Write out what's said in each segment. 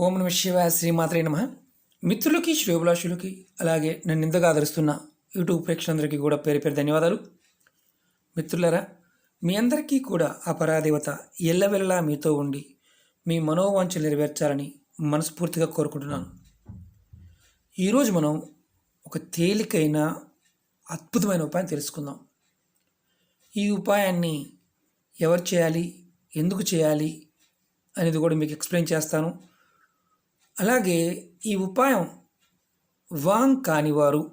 ఓం నమ శివ శ్రీమాత్రే నమ. మిత్రులకి శ్రేభిలాషులకి అలాగే నన్ను ఇంతగా ఆదరిస్తున్న యూట్యూబ్ ప్రేక్షకులందరికీ కూడా పేరు పేరు ధన్యవాదాలు. మిత్రులరా మీ అందరికీ కూడా ఆ పరాదేవత మీతో ఉండి మీ మనోవాంఛలు నెరవేర్చాలని మనస్ఫూర్తిగా కోరుకుంటున్నాను. ఈరోజు మనం ఒక తేలికైన అద్భుతమైన ఉపాయం తెలుసుకుందాం. ఈ ఉపాయాన్ని ఎవరు చేయాలి ఎందుకు చేయాలి అనేది కూడా మీకు ఎక్స్ప్లెయిన్ చేస్తాను. అలాగే ఈ ఉపాయం వాంగ్ కానివారు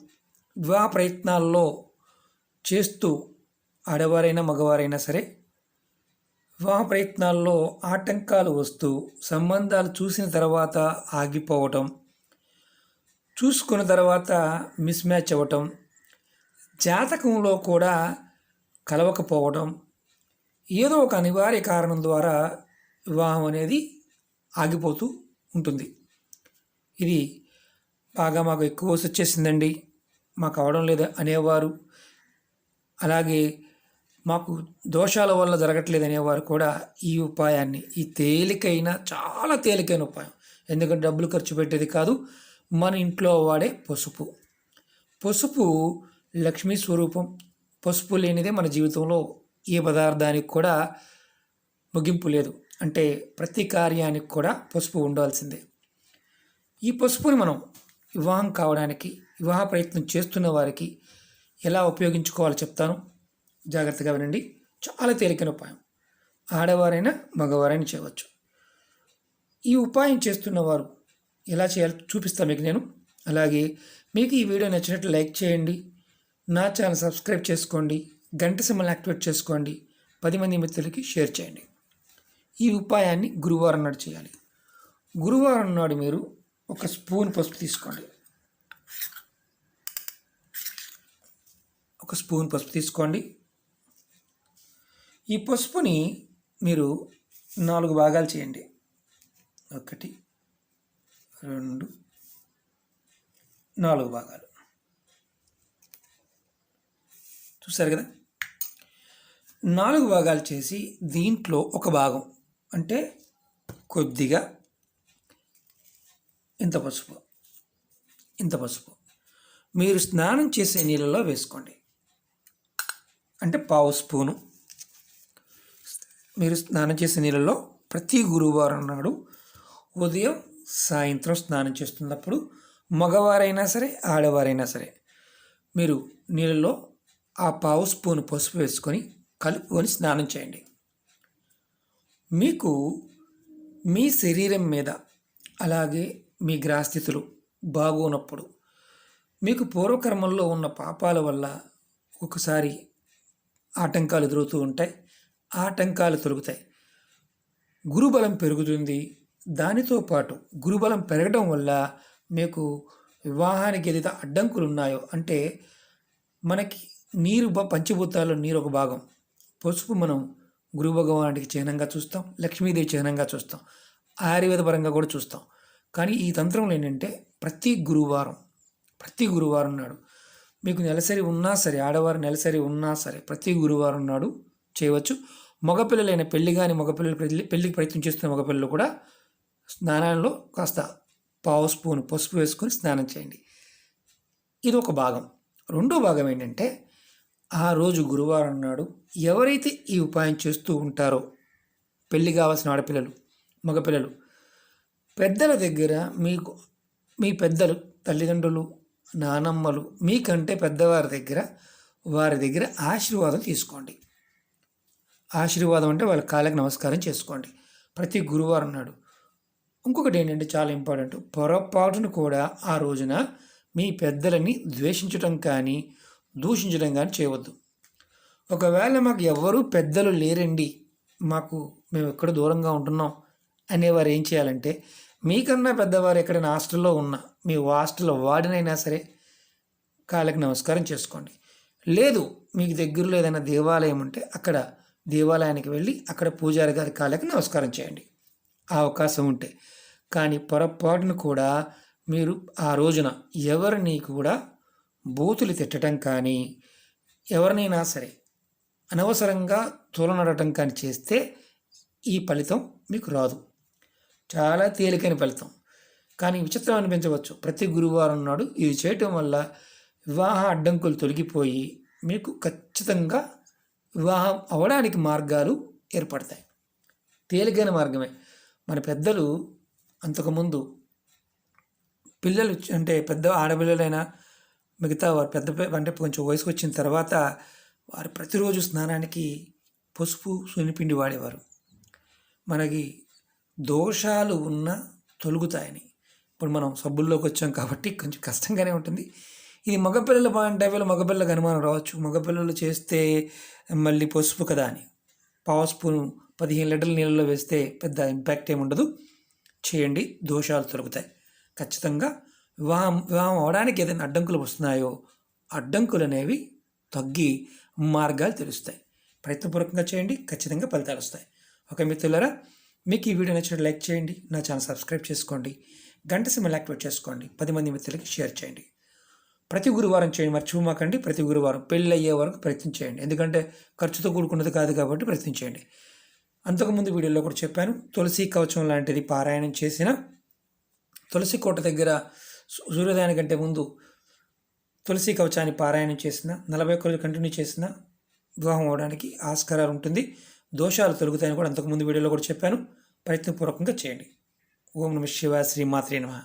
వివాహ ప్రయత్నాల్లో చేస్తూ ఆడవారైనా మగవారైనా సరే వివాహ ప్రయత్నాల్లో ఆటంకాలు వస్తూ సంబంధాలు చూసిన తర్వాత ఆగిపోవటం చూసుకున్న తర్వాత మిస్ మ్యాచ్ అవ్వటం జాతకంలో కూడా కలవకపోవడం ఏదో ఒక అనివార్య కారణం ద్వారా వివాహం అనేది ఆగిపోతూ ఉంటుంది. ఇది బాగా మాకు ఎక్కువ వచ్చేసిందండి. మాకు అవడం లేదు అనేవారు. అలాగే మాకు దోషాల వల్ల జరగట్లేదు అనేవారు కూడా ఈ ఉపాయాన్ని. ఈ తేలికైన చాలా తేలికైన ఉపాయం. ఎందుకంటే డబ్బులు ఖర్చు పెట్టేది కాదు మన ఇంట్లో వాడే పసుపు. పసుపు లక్ష్మీ స్వరూపం. పసుపు లేనిదే మన జీవితంలో ఏ పదార్థానికి కూడా ముగింపు లేదు. అంటే ప్రతి కార్యానికి కూడా పసుపు ఉండాల్సిందే. ఈ పసుపుని మనం వివాహం కావడానికి వివాహ ప్రయత్నం చేస్తున్న వారికి ఎలా ఉపయోగించుకోవాలో చెప్తాను. జాగ్రత్తగా వినండి. చాలా తేలికైన ఉపాయం. ఆడవారైనా మగవారైనా చేయవచ్చు. ఈ ఉపాయం చేస్తున్న వారు ఎలా చేయాలో చూపిస్తాను మీకు నేను. అలాగే మీకు ఈ వీడియో నచ్చినట్లు లైక్ చేయండి. నా ఛానల్ సబ్స్క్రైబ్ చేసుకోండి. గంట సింబల్ యాక్టివేట్ చేసుకోండి. పది మంది మిత్రులకి షేర్ చేయండి. ఈ ఉపాయాన్ని గురువారం నాడు చేయాలి. గురువారం నాడు మీరు ఒక స్పూన్ పసుపు తీసుకోండి. ఒక స్పూన్ పసుపు తీసుకోండి. ఈ పసుపుని మీరు నాలుగు భాగాలు చేయండి. ఒకటి రెండు నాలుగు భాగాలు. చూసారు కదా? నాలుగు భాగాలు చేసి దీంట్లో ఒక భాగం అంటే కొద్దిగా ఇంత పసుపు. ఇంత పసుపు. మీరు స్నానం చేసే నీళ్ళలో వేసుకోండి. అంటే పావు స్పూను. మీరు స్నానం చేసే నీళ్ళలో ప్రతి గురువారం నాడు ఉదయం సాయంత్రం స్నానం చేస్తున్నప్పుడు మగవారైనా సరే ఆడవారైనా సరే మీరు నీళ్ళలో ఆ పావు స్పూన్ పసుపు వేసుకొని కలుపుకొని స్నానం చేయండి. మీకు మీ శరీరం మీద అలాగే మీ గ్రహస్థితులు బాగోనప్పుడు. మీకు పూర్వకర్మంలో ఉన్న పాపాల వల్ల ఒకసారి ఆటంకాలు ఎదురవుతూ ఉంటాయి. ఆటంకాలు తొలుగుతాయి. గురుబలం పెరుగుతుంది. దానితో పాటు గురుబలం పెరగడం వల్ల మీకు వివాహానికి ఏదైతే అడ్డంకులు ఉన్నాయో అంటే మనకి నీరు పంచభూతాల్లో నీరు ఒక భాగం. పసుపు మనం గురు భగవానుడికి చిహ్నంగా చూస్తాం. లక్ష్మీదేవి చిహ్నంగా చూస్తాం. ఆయుర్వేద పరంగా కూడా చూస్తాం. కానీ ఈ తంత్రంలో ఏంటంటే ప్రతి గురువారం ప్రతి గురువారం నాడు మీకు నెలసరి ఉన్నా సరే ఆడవారు నెలసరి ఉన్నా సరే ప్రతి గురువారం నాడు చేయవచ్చు. మగపిల్లలైన పెళ్ళి కానీ మగపిల్లలు పెళ్ళి పెళ్ళికి ప్రయత్నం చేస్తున్న మగపిల్లలు కూడా స్నానంలో కాస్త పావు స్పూన్ పసుపు వేసుకొని స్నానం చేయండి. ఇది ఒక భాగం. రెండో భాగం ఏంటంటే ఆ రోజు గురువారం నాడు ఎవరైతే ఈ ఉపాయం చేస్తూ ఉంటారో పెళ్ళి కావాల్సిన ఆడపిల్లలు మగపిల్లలు పెద్దల దగ్గర మీకు మీ పెద్దలు తల్లిదండ్రులు నానమ్మలు మీకంటే పెద్దవారి దగ్గర వారి దగ్గర ఆశీర్వాదం తీసుకోండి. ఆశీర్వాదం అంటే వాళ్ళ కాళ్ళకి నమస్కారం చేసుకోండి. ప్రతి గురువారం నాడు. ఇంకొకటి ఏంటంటే చాలా ఇంపార్టెంట్. పొరపాటును కూడా ఆ రోజున మీ పెద్దలని ద్వేషించడం కానీ దూషించడం కానీ చేయవద్దు. ఒకవేళ మాకు ఎవ్వరూ పెద్దలు లేరండి మాకు మేము ఎక్కడ దూరంగా ఉంటున్నాం అనేవారు ఏం చేయాలంటే మీకన్నా పెద్దవారు ఎక్కడైనా హాస్టల్లో ఉన్నా మీ హాస్టల్లో వాడినైనా సరే కాళ్ళకి నమస్కారం చేసుకోండి. లేదు మీకు దగ్గరలో ఏదైనా దేవాలయం ఉంటే అక్కడ దేవాలయానికి వెళ్ళి అక్కడ పూజారి గారి కాళ్ళకి నమస్కారం చేయండి. ఆ అవకాశం ఉంటే. కానీ పొరపాటును కూడా మీరు ఆ రోజున ఎవరిని కూడా బూతులు తిట్టడం కానీ ఎవరినైనా సరే అనవసరంగా తోలనడటం కానీ చేస్తే ఈ ఫలితం మీకు రాదు. చాలా తేలికైన ఫలితం. కానీ విచిత్రం అనిపించవచ్చు. ప్రతి గురువారం నాడు ఇది చేయటం వల్ల వివాహ అడ్డంకులు తొలగిపోయి మీకు ఖచ్చితంగా వివాహం అవడానికి మార్గాలు ఏర్పడతాయి. తేలికైన మార్గమే. మన పెద్దలు అంతకుముందు పిల్లలు అంటే పెద్ద ఆడపిల్లలైనా మిగతా వారు పెద్ద అంటే కొంచెం వయసుకు వచ్చిన తర్వాత వారు ప్రతిరోజు స్నానానికి పసుపు సున్నిపిండి వాడేవారు. మనకి దోషాలు ఉన్న తొలుగుతాయని. ఇప్పుడు మనం సబ్బుల్లోకి వచ్చాం కాబట్టి కొంచెం కష్టంగానే ఉంటుంది. ఇది మగపిల్లల పాయింట్ ఆఫ్ వ్యూలో మగపిల్లలకు అనుమానం రావచ్చు. మగపిల్లలు చేస్తే మళ్ళీ పసుపు కదా అని. పావు స్పూన్ పదిహేను లీటర్ల నీళ్ళలో వేస్తే పెద్ద ఇంపాక్ట్ ఏమి ఉండదు. చేయండి. దోషాలు తొలగుతాయి. ఖచ్చితంగా వివాహం వివాహం అవడానికి ఏదైనా అడ్డంకులు వస్తున్నాయో అడ్డంకులు అనేవి తగ్గి మార్గాలు తెలుస్తాయి ప్రయత్నపూర్వకంగా చేయండి. ఖచ్చితంగా ఫలితాలు వస్తాయి. ఓకే మిత్రులారా మీకు ఈ వీడియో నచ్చిన లైక్ చేయండి నా ఛానల్ సబ్స్క్రైబ్ చేసుకోండి గంట సిమ్మల్ యాక్టివేట్ చేసుకోండి పది మంది మిత్రులకి షేర్ చేయండి. ప్రతి గురువారం చేయండి మర్చిపోమాకండి ప్రతి గురువారం పెళ్ళి అయ్యే వరకు ప్రయత్నం చేయండి. ఎందుకంటే ఖర్చుతో కూడుకున్నది కాదు కాబట్టి ప్రయత్నం చేయండి. అంతకుముందు వీడియోలో కూడా చెప్పాను తులసి కవచం లాంటిది పారాయణం చేసిన తులసి కోట దగ్గర సూ- సూర్యోదయానికంటే ముందు తులసి కవచాన్ని పారాయణం చేసిన నలభై ఒక్క రోజులు కంటిన్యూ చేసిన వివాహం అవడానికి ఆస్కారాలు ఉంటుంది. దోషాలు తొలుగుతాయని కూడా అంతకుముందు వీడియోలో కూడా చెప్పాను. ప్రయత్నపూర్వకంగా చేయండి. ఓం నమ శివ శ్రీమాత్రే నమ.